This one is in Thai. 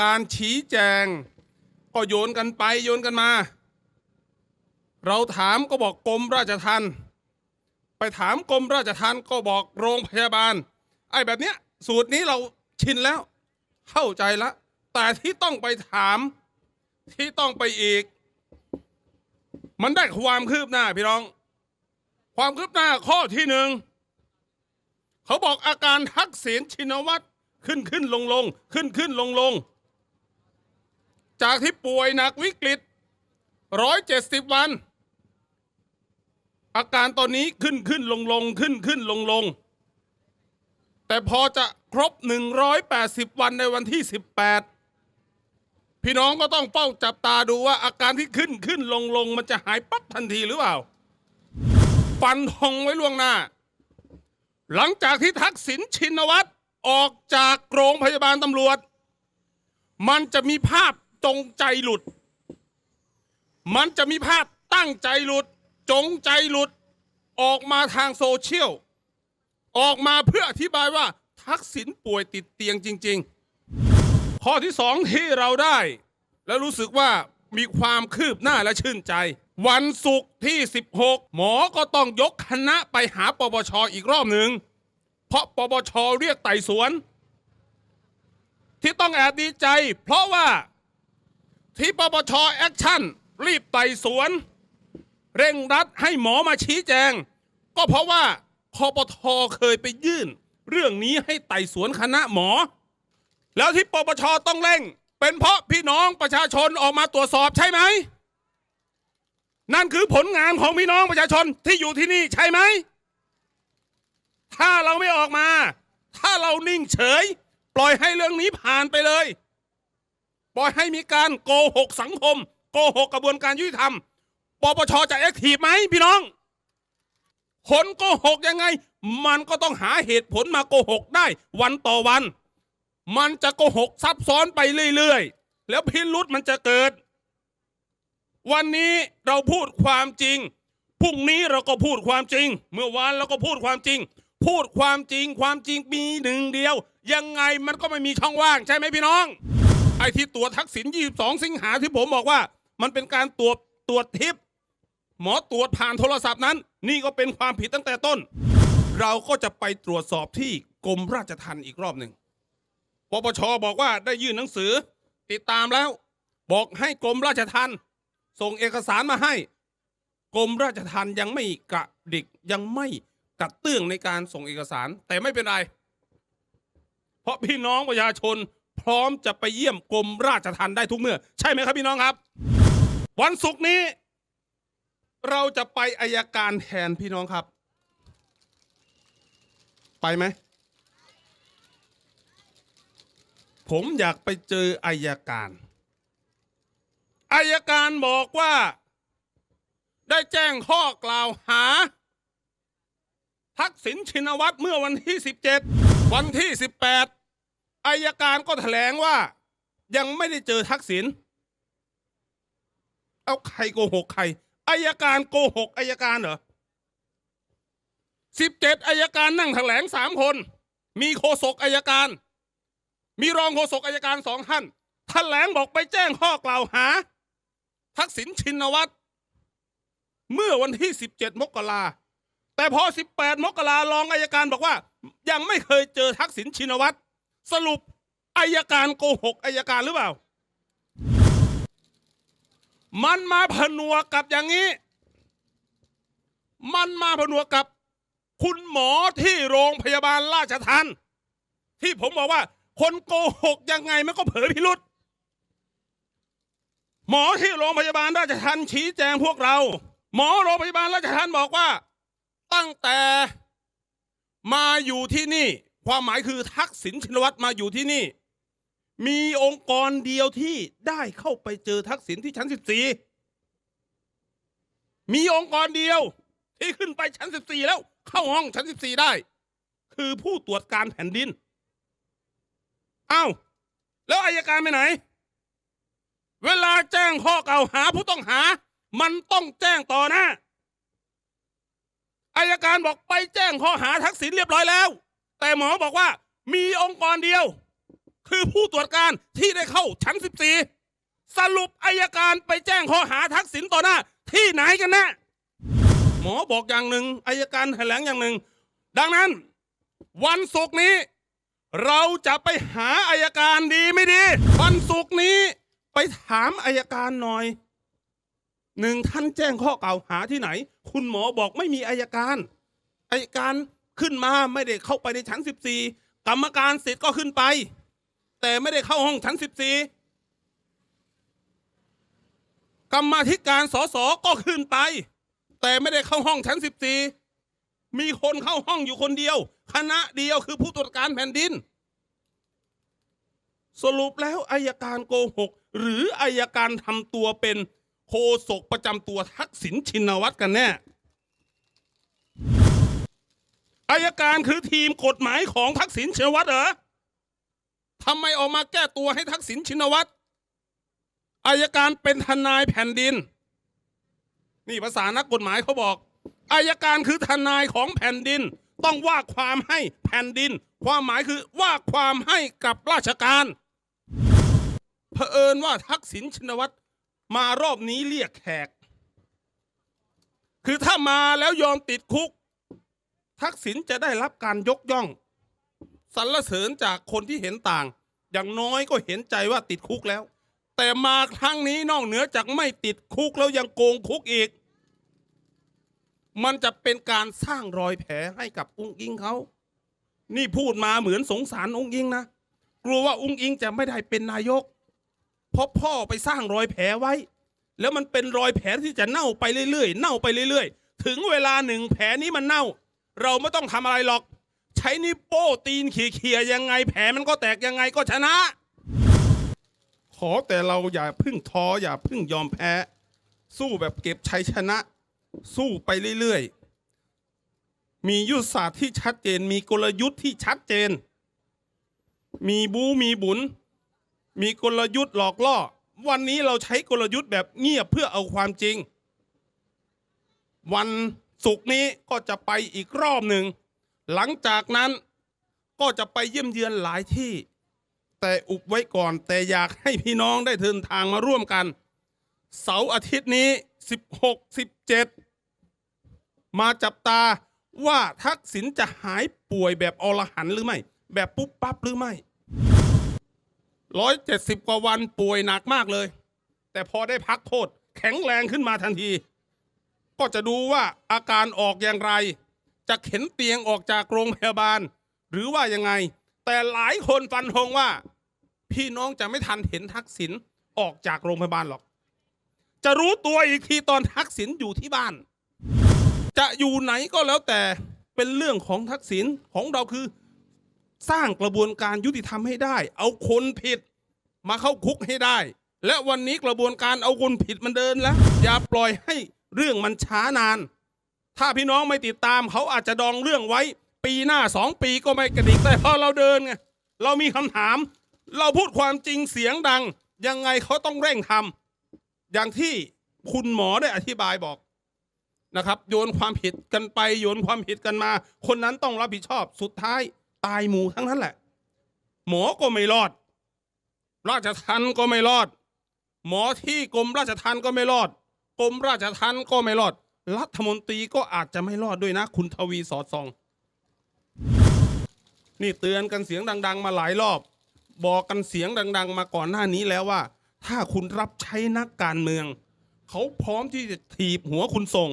การชี้แจง ก็โยนกันไปโยนกันมา เราถามก็บอกกรมราชทัณฑ์ไปถามกรมราชทัณฑ์ก็บอกโรงพยาบาล ไอ้แบบเนี้ยสูตรนี้เราชินแล้ว เข้าใจละแต่ที่ต้องไปถามที่ต้องไปอีก มันได้ความคืบหน้าพี่น้อง ความคืบหน้าข้อที่หนึ่งเขาบอกอาการทักษิณชินวัตรขึ้นขึ้นลงลงขึ้นขึ้นลงลง จากที่ป่วยหนักวิกฤตร้อยเจ็ดสิบวัน อาการตอนนี้ขึ้นขึ้นลงลงขึ้นขึ้นลงลงแต่พอจะครบ 180 วันในวันที่ 18 พี่น้องก็ต้องเฝ้าจับตาดูว่าอาการที่ขึ้นขึ้นลงลงมันจะหายปั๊บทันทีหรือเปล่า ฟันธงไว้ล่วงหน้า หลังจากที่ทักษิณชินวัตรออกจากโรงพยาบาลตำรวจ มันจะมีภาพ จงใจหลุด มันจะมีภาพตั้งใจหลุด จงใจหลุด ออกมาทางโซเชียล ออกมาเพื่ออธิบายว่าทักษิณป่วยติดเตียงจริง ๆ ข้อที่สองที่เราได้ และรู้สึกว่ามีความคืบหน้าและชื่นใจ วันศุกร์ที่ 16 หมอก็ต้องยกคณะไปหาปปชอีกรอบหนึ่ง เพราะปปชเรียกไต่สวน ที่ต้องแอบดีใจ เพราะว่า ที่ปปชแอคชั่น รีบไต่สวน เร่งรัดให้หมอมาชี้แจง ก็เพราะว่าคอปทเคยไปยื่น เรื่องนี้ให้ไต่สวนคณะหมอ แล้วที่ปปชต้องเร่ง เป็นเพราะพี่น้องประชาชนออกมาตรวจสอบใช่ไหม นั่นคือผลงานของพี่น้องประชาชนที่อยู่ที่นี่ใช่ไหม ถ้าเราไม่ออกมา ถ้าเรานิ่งเฉย ปล่อยให้เรื่องนี้ผ่านไปเลย ปล่อยให้มีการโกหกสังคม โกหกกระบวนการยุติธรรมปปชจะแอคทีฟไหมพี่น้องคนโกหกยังไง มันก็ต้องหาเหตุผลมาโกหกได้วันต่อวัน มันจะโกหกซับซ้อนไปเรื่อยๆ แล้วพิรุษมันจะเกิด วันนี้เราพูดความจริงพรุ่งนี้เราก็พูดความจริง เมื่อวานเราก็พูดความจริง พูดความจริงความจริงมีหนึ่งเดียว ยังไงมันก็ไม่มีช่องว่างใช่ไหมพี่น้อง ไอ้ที่ตรวจทักษิณ22 สิงหาที่ผมบอกว่า มันเป็นการตรวจตรวจทิพย์หมอตรวจผ่านโทรศัพท์นั้น นี่ก็เป็นความผิดตั้งแต่ต้น เราก็จะไปตรวจสอบที่กรมราชทัณฑ์อีกรอบหนึ่งปปชบอกว่าได้ยื่นหนังสือ ติดตามแล้ว บอกให้กรมราชทัณฑ์ส่งเอกสารมาให้ กรมราชทัณฑ์ยังไม่กระดิกยังไม่กระเตื้องในการส่งเอกสาร แต่ไม่เป็นไร เพราะพี่น้องประชาชน พร้อมจะไปเยี่ยมกรมราชทัณฑ์ได้ทุกเมื่อ ใช่ไหมครับพี่น้องครับ วันศุกร์นี้ เราจะไปอายการแทนพี่น้องครับ ไปไหม ผมอยากไปเจออายการอายการบอกว่า ได้แจ้งข้อกล่าวหา ทักษิณชินวัตรเมื่อวันที่ 17 วันที่ 18 อายการก็แถลงว่า ยังไม่ได้เจอทักษิณเอาใครโกหกใครอายการโกหกอายการเหรอ17อายการนั่งแถลงสามคน มีโฆษกอายการ มีรองโฆษกอายการสองท่านแถลงบอกไปแจ้งข้อกล่าวหา ทักษิณชินวัตรเมื่อวันที่ 17 มกราแต่พอ 18 มกรารองอายการบอกว่า ยังไม่เคยเจอทักษิณชินวัตร สรุปอายการโกหกอายการหรือเปล่า มันมาผนวกกับอย่างนี้ มันมาผนวกกับ คุณหมอที่โรงพยาบาลราชทันที่ผมบอกว่า คนโกหกยังไงมันก็เผยพิรุษหมอที่โรงพยาบาลราชทันชี้แจงพวกเรา หมอโรงพยาบาลราชทันบอกว่า ตั้งแต่มาอยู่ที่นี่ ความหมายคือทักษิณชินวัตรมาอยู่ที่นี่ มีองค์กรเดียวที่ได้เข้าไปเจอทักษิณที่ชั้น14มีองค์กรเดียว ที่ขึ้นไปชั้น14แล้ว เข้าห้องชั้น14ได้ คือผู้ตรวจการแผ่นดินอ้าวแล้วอายการไปไหน เวลาแจ้งข้อกล่าวหาผู้ต้องหา มันต้องแจ้งต่อหน้าอายการบอกไปแจ้งข้อหาทักษิณเรียบร้อยแล้ว แต่หมอบอกว่ามีองค์กรเดียว คือผู้ตรวจการที่ได้เข้าชั้น 14 สรุปอายการไปแจ้งข้อหาทักษิณต่อหน้า ที่ไหนกันแน่หมอบอกอย่างหนึ่งอายการแถลงอย่างหนึ่ง ดังนั้น วันศุกร์นี้ เราจะไปหาอายการดีไม่ดี วันศุกร์นี้ไปถามอายการหน่อยหนึ่งท่านแจ้งข้อกล่าวหาที่ไหน คุณหมอบอกไม่มีอายการอายการ ขึ้นมาไม่ได้เข้าไปในชั้น 14 กรรมการสิทธิ์ก็ขึ้นไป แต่ไม่ได้เข้าห้องชั้น 14 กรรมาธิการสสก็ขึ้นไป แต่ไม่ได้เข้าห้องชั้น 14 มีคนเข้าห้องอยู่คนเดียว คณะเดียวคือผู้ตรวจการแผ่นดิน สรุปแล้วอายการโกหก หรืออายการทำตัวเป็นโฆษกประจำตัวทักษิณชินวัตรกันแน่ อายการคือทีมกฎหมายของทักษิณชินวัตรเหรอทำไมออกมาแก้ตัวให้ทักษิณชินวัตรอายการเป็นทนายแผ่นดิน นี่ภาษานักกฎหมายเขาบอกอายการคือทนายของแผ่นดิน ต้องว่าความให้แผ่นดิน ความหมายคือว่าความให้กับราชการเผอิญว่าทักษิณชินวัตรมารอบนี้เรียกแขก คือถ้ามาแล้วยอมติดคุก ทักษิณจะได้รับการยกย่องสรรเสริญจากคนที่เห็นต่าง อย่างน้อยก็เห็นใจว่าติดคุกแล้ว แต่มาครั้งนี้นอกเหนือจากไม่ติดคุกแล้วยังโกงคุกอีก มันจะเป็นการสร้างรอยแผลให้กับอุ้งอิงเขา นี่พูดมาเหมือนสงสารอุ้งอิงนะ กลัวว่าอุ้งอิงจะไม่ได้เป็นนายก เพราะพ่อไปสร้างรอยแผลไว้ แล้วมันเป็นรอยแผลที่จะเน่าไปเรื่อยๆ เน่าไปเรื่อยๆ ถึงเวลาหนึ่งแผลนี้มันเน่า เราไม่ต้องทำอะไรหรอก ใช้นิ้วโป้ตีนเขี่ยๆยังไง แผลมันก็แตกยังไงก็ชนะ ขอแต่เราอย่าพึ่งท้ออย่าพึ่งยอมแพ้ สู้แบบเก็บชัยชนะ สู้ไปเรื่อยๆ มียุทธศาสตร์ที่ชัดเจน มีกลยุทธ์ที่ชัดเจน มีบูมีบุญมีกลยุทธ์หลอกล่อ วันนี้เราใช้กลยุทธ์แบบเงียบเพื่อเอาความจริง วัน ศุกนี้ก็จะไปอีกรอบหนึ่ง หลังจากนั้นก็จะไปเยี่ยมเยือนหลายที่ แต่อุบไว้ก่อนแต่อยากให้พี่น้องได้เดินทางมาร่วมกัน เสาร์อาทิตย์นี้ 16 17 มาจับตาว่าทักษิณจะหายป่วยแบบอรหันหรือไม่ แบบปุ๊บปั๊บหรือไม่ร้อยเจ็ดสิบกว่าวันป่วยหนักมากเลย แต่พอได้พักโทษแข็งแรงขึ้นมาทันที ก็จะดูว่าอาการออกอย่างไร จะเข็นเตียงออกจากโรงพยาบาล หรือว่ายังไง แต่หลายคนฟันธงว่า พี่น้องจะไม่ทันเห็นทักษิณออกจากโรงพยาบาลหรอก จะรู้ตัวอีกทีตอนทักษิณอยู่ที่บ้าน จะอยู่ไหนก็แล้วแต่เป็นเรื่องของทักษิณของเราคือ สร้างกระบวนการยุติธรรมให้ได้ เอาคนผิดมาเข้าคุกให้ได้ และวันนี้กระบวนการเอาคนผิดมันเดินแล้ว อย่าปล่อยให้ เรื่องมันช้านาน ถ้าพี่น้องไม่ติดตามเขาอาจจะดองเรื่องไว้ ปีหน้าสองปีก็ไม่กระดิกแต่พอเราเดินไงเรามีคำถาม เราพูดความจริงเสียงดัง ยังไงเขาต้องเร่งทำอย่างที่คุณหมอได้อธิบายบอกนะครับโยนความผิดกันไปโยนความผิดกันมา คนนั้นต้องรับผิดชอบสุดท้ายตายหมูทั้งนั้นแหละ หมอก็ไม่รอด ราชทันก็ไม่รอด หมอที่กรมราชทันก็ไม่รอด กรมราชทัณฑ์ก็ไม่รอด รัฐมนตรีก็อาจจะไม่รอดด้วยนะ คุณทวีสอดส่อง นี่เตือนกันเสียงดัง ๆ มาหลายรอบ บอกกันเสียงดัง ๆ มาก่อนหน้านี้แล้วว่า ถ้าคุณรับใช้นักการเมือง เขาพร้อมที่จะถีบหัวคุณทรง